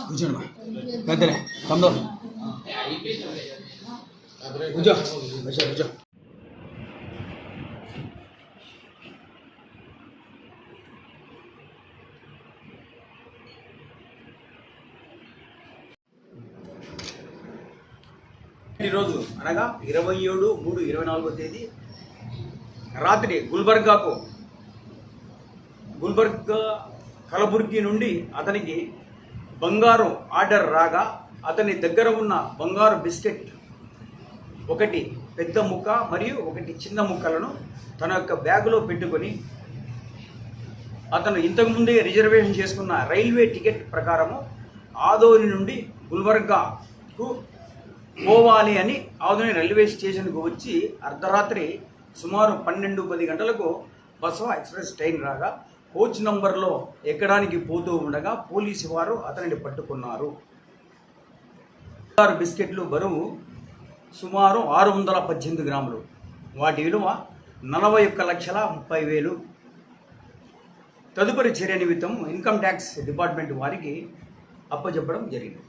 కూర్చోండి పెద్దలే తమ్ముడు. కూర్చో. కూర్చో కూర్చో. ఈరోజు అనగా ఇరవై ఏడు మూడు ఇరవై నాలుగో తేదీ రాత్రి గుల్బర్గాకు గుల్బర్గా కలబుర్గి నుండి అతనికి బంగారు ఆర్డర్ రాగా అతని దగ్గర ఉన్న బంగారు బిస్కెట్ ఒకటి పెద్ద ముక్క మరియు ఒకటి చిన్న ముక్కలను తన యొక్క బ్యాగులో పెట్టుకొని అతను ఇంతకుముందే రిజర్వేషన్ చేసుకున్న రైల్వే టికెట్ ప్రకారము ఆదోని నుండి గుల్బర్గాకు పోవాలి అని ఆదోని రైల్వే స్టేషన్కు వచ్చి అర్ధరాత్రి సుమారు పన్నెండు పది గంటలకు బసవ ఎక్స్ప్రెస్ ట్రైన్ రాగా కోచ్ నంబర్లో ఎక్కడానికి పోతూ ఉండగా పోలీసు వారు అతనిని పట్టుకున్నారు. ఆరు బిస్కెట్లు బరువు సుమారు ఆరు వందల పద్దెనిమిది గ్రాములు. వాటి విలువ నలభై ఒక్క లక్షల ముప్పై వేలు. తదుపరి చర్య నిమిత్తం ఇన్కమ్ ట్యాక్స్ డిపార్ట్మెంట్ వారికి అప్పచెప్పడం జరిగింది.